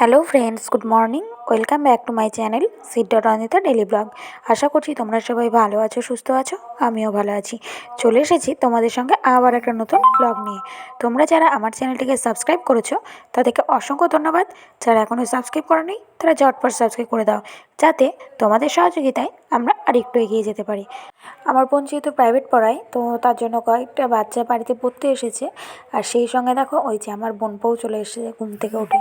Hello friends good morning welcome back to my channel dot Anita daily blog আশা করছি তোমরা সবাই ভালো আছো, সুস্থ আছো, আমিও ভালো আছি। চলে এসেছি তোমাদের সঙ্গে আবার একটা নতুন ব্লগ নিয়ে। তোমরা যারা আমার চ্যানেলটিকে সাবস্ক্রাইব করেছ, তাদেরকে অসংখ্য ধন্যবাদ। যারা এখনও সাবস্ক্রাইব করেনি, তারা ঝটপট সাবস্ক্রাইব করে দাও। যাতে তোমাদের সহযোগিতায় আমরা আরেকটু এগিয়ে যেতে পারি। আমার বোন যেহেতু প্রাইভেট পড়ায়, তো তার জন্য কয়েকটা বাচ্চা বাড়িতে পড়তে এসেছে। আর সেই সঙ্গে দেখো, ওই যে আমার বোন বউ চলে এসেছে ঘুম থেকে উঠে।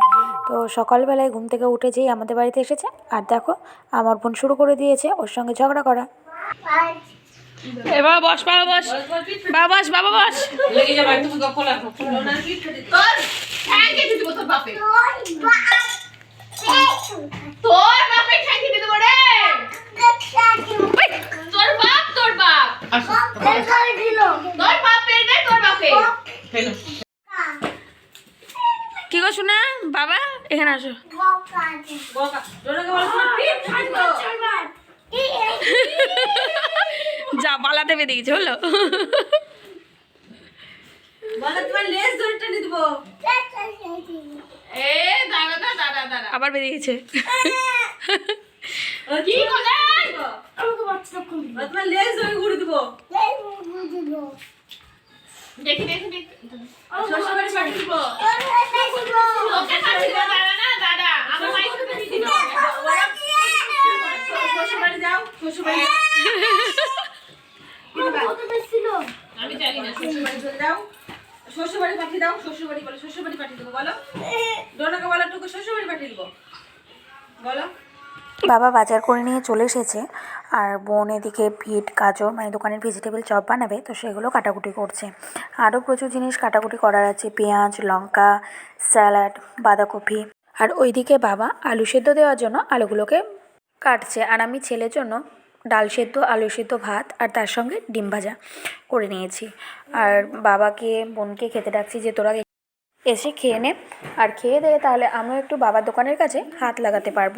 তো সকালবেলায় ঘুম থেকে উঠে যেই আমাদের বাড়িতে এসেছে আর দেখো আমার বোন শুরু করে দিয়েছে ওর সঙ্গে ঝগড়া করা। এ বাবা বস বাবা বস বাবা বস বাবা বস। তোর বাপে তোর বাপ। তোর বাপ তোর তোর গো শোনা বাবা এখানে আসো। যা বালাতে বেঁধে গেছে হলো। তোমার লেজ ধরে টেনে দিব। এ দাদা দাদা দাদা দাদা আবার বেরিয়ে গেছে। কি করে তোমার লেজ ধরে ঘুরে দিব। দেখি দেখি দেখি। শ্বশুর বাড়ি পাঠিয়ে দিব ওকে কাছে দাদা না দাদা আমার মাইক থেকে দিদি শ্বশুর বাড়ি যাও শ্বশুর আমি জানি না শ্বশুর চলে যাও শ্বশুর পাঠিয়ে দাও শ্বশুর বলো শ্বশুর পাঠিয়ে দেবো বলো ডোনাকে বলো টুকু শ্বশুর বাড়ি পাঠিয়ে দেবো বলো বাবা বাজার করে নিয়ে চলে এসেছে। আর বোন এদিকে বিট, গাজর মানে দোকানের ভেজিটেবল চপ বানাবে, তো সেগুলো কাটাকুটি করছে। আরও প্রচুর জিনিস কাটাকুটি করার আছে, পেঁয়াজ, লঙ্কা, স্যালাড, বাঁধাকপি। আর ওইদিকে বাবা আলু সেদ্ধ দেওয়ার জন্য আলুগুলোকে কাটছে। আর আমি ছেলের জন্য ডাল সেদ্ধ, আলু সেদ্ধ ভাত আর তার সঙ্গে ডিম ভাজা করে নিয়েছি। আর বাবাকে, বোনকে খেতে ডাকছি যে তোরা এসে খেয়ে নে। আর খেয়ে দিয়ে তাহলে আমিও একটু বাবার দোকানের কাছে হাত লাগাতে পারব।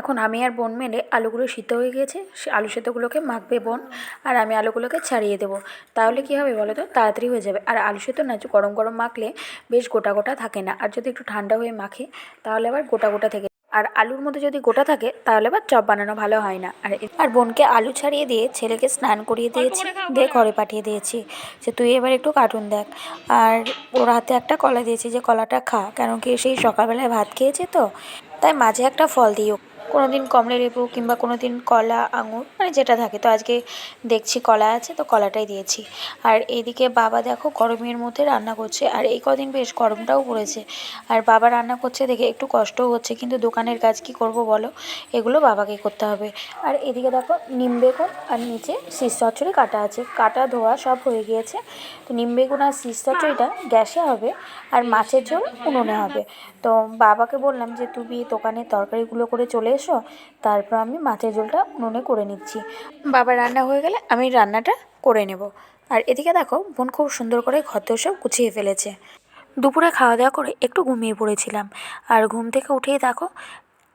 এখন আমি আর বোন মেলে আলুগুলো সিদ্ধ হয়ে গিয়েছে সে আলু সেদ্ধগুলোকে মাখবে বোন আর আমি আলুগুলোকে ছাড়িয়ে দেবো। তাহলে কী হবে বলো তো তাড়াতাড়ি হয়ে যাবে। আর আলু সেদ্ধ না গরম গরম মাখলে বেশ গোটা গোটা থাকে না। আর যদি একটু ঠান্ডা হয়ে মাখে তাহলে আবার গোটা গোটা থেকে আর আলুর মধ্যে যদি গোটা থাকে তাহলে আবার চপ বানানো ভালো হয় না। আর আর বোনকে আলু ছাড়িয়ে দিয়ে ছেলেকে স্নান করিয়ে দিয়েছি দিয়ে ঘরে পাঠিয়ে দিয়েছি। যে তুই এবার একটু কার্টুন দেখ। আর ওর হাতে একটা কলা দিয়েছি যে কলাটা খা। কেন কি সেই সকালবেলায় ভাত খেয়েছে তো? তাই মাঝে একটা ফল দিও কোনো দিন কমলা লেবু কিংবা কোনো দিন কলা আঙুর মানে যেটা থাকে। তো আজকে দেখছি কলা আছে, তো কলাটাই দিয়েছি। আর এইদিকে বাবা দেখো গরমের মধ্যে রান্না করছে, আর এই কদিন বেশ গরমটাও পড়েছে। আর বাবা রান্না করছে দেখে একটু কষ্টও হচ্ছে, কিন্তু দোকানের কাজ কি করব বলো? এগুলো বাবাকে করতে হবে। আর এদিকে দেখো নিম বেগুন আর নিচে শীষ কাটা আছে। কাটা, ধোয়া সব হয়ে গিয়েছে। তো নিম বেগুন আর শীষ গ্যাসে হবে আর মাছের ঝোল উনুনে হবে। তো বাবাকে বললাম যে, তুমি দোকানের তরকারিগুলো করে চলে এসো, তারপর আমি মাছের ঝোলটা উনুনে করে নিচ্ছি। বাবা, রান্না হয়ে গেলে আমি রান্নাটা করে নেব। আর এদিকে দেখো, বোন খুব সুন্দর করে ঘর সব গুছিয়ে ফেলেছে। দুপুরে খাওয়া দাওয়া করে একটু ঘুমিয়ে পড়েছিলাম। আর ঘুম থেকে উঠেই দেখো,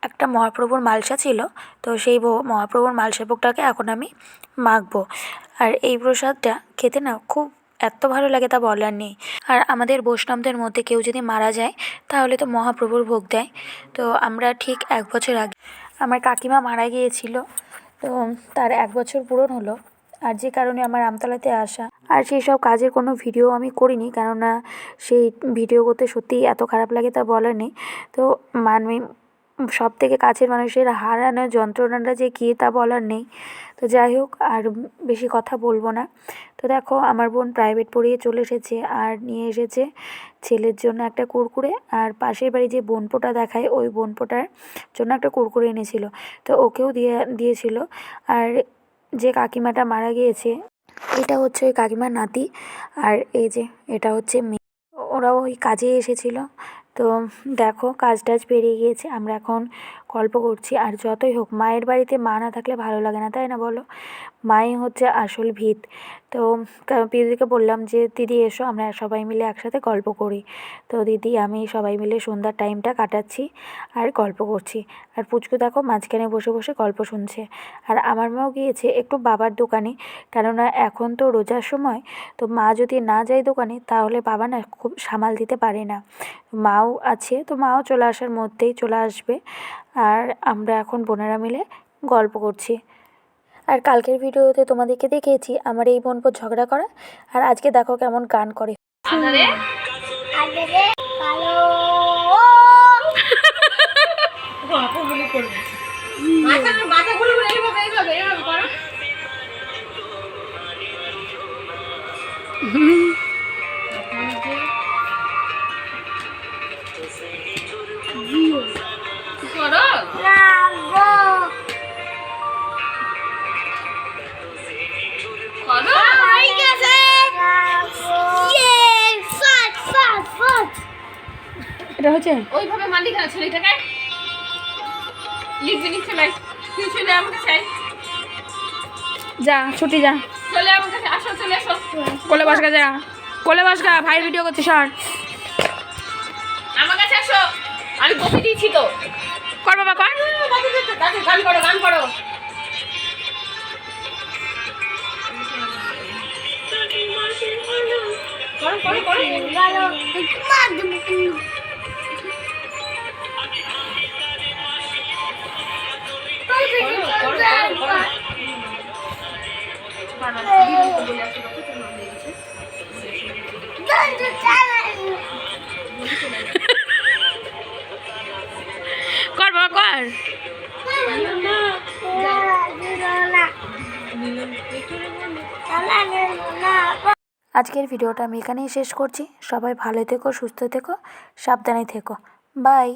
একটা মহাপ্রভুর মালসা ছিল, তো সেই মহাপ্রভুর মালসা ভোগটাকে এখন আমি মাখবো। আর এই প্রসাদটা খেতে না খুব এত ভালো লাগে তা বলার নেই। আর আমাদের বৈষ্ণবদের মধ্যে কেউ যদি মারা যায়, তাহলে তো মহাপ্রভুর ভোগ দেয়। তো আমরা ঠিক এক বছর আগে, আমার কাকিমা মারা গিয়েছিল। তো তার এক বছর পূরণ হলো। আর যে কারণে আমার আমতলাতে আসা। আর সেই সব কাজের কোনো ভিডিও আমি করিনি, কেননা সেই ভিডিও করতে সত্যিই এত খারাপ লাগে তা বলার নেই। তো মানে সব থেকে কাছের মানুষের হারানো যন্ত্রণাটা যে কী তা বলার নেই। তো যাই হোক, আর বেশি কথা বলব না। তো দেখো, আমার বোন প্রাইভেট পড়িয়ে চলে এসেছে আর নিয়ে এসেছে ছেলের জন্য একটা কুরকুরে আর পাশের বাড়ি যে বোনপোটা দেখায়, ওই বোনপোটার জন্য একটা কুরকুরে এনেছিল। তো ওকেও দিয়ে, দিয়েছিল। আর যে কাকিমাটা মারা গিয়েছে, এটা হচ্ছে ওই কাকিমার নাতি। আর এই যে, এটা হচ্ছে মেয়ে। ওরাও ওই কাজে এসেছিল। তো দেখো কাজ টাজ পেরিয়ে গিয়েছে। আমরা এখন গল্প করছি আর যতই হোক, মায়ের বাড়িতে মা না থাকলে ভালো লাগে না, তাই না বলো? মাই হচ্ছে আসল ভিত। তো দিদিকে বললাম যে, দিদি, এসো, আমরা সবাই মিলে একসাথে গল্প করি। তো দিদি, আমি সবাই মিলে সন্ধ্যার টাইমটা কাটাচ্ছি আর গল্প করছি। আর পুচকু দেখো, মাঝখানে বসে বসে গল্প শুনছে। আর আমার মাও গিয়েছে একটু বাবার দোকানে। কেননা এখন তো রোজার সময়, তো মা যদি না যায় দোকানে, তাহলে বাবা না খুব সামাল দিতে পারে না। মাও আছে, তো মাও চলে আসার মধ্যেই চলে আসবে। আর আমরা এখন বোনেরা মিলে গল্প করছি। আর কালকের ভিডিওতে তোমাদেরকে দেখিয়েছি আমার এই বোন বোন ঝগড়া করা। আর আজকে দেখো কেমন গান করে। আধারে এটা হচ্ছে? ওইভাবে মালি কেন ছেলেটাকে। লিখবি নি চলে আয়। তুই চলে আমার কাছে যা ছুটি যা। চলে আমার কাছে আসো চলে আসো। কোলে বসগা যা। কোলে বসগা ভাই ভিডিও করছি সর। আমার কাছে আসো। আমি কপি দিয়েছি তো। কর বাবা কর। গান করো গান করো করো করো করো কর বাবা, কর। আজকের ভিডিওটা আমি এখানেই শেষ করছি। সবাই ভালো থেকো, সুস্থ থেকো, সাবধানে থেকো। বাই।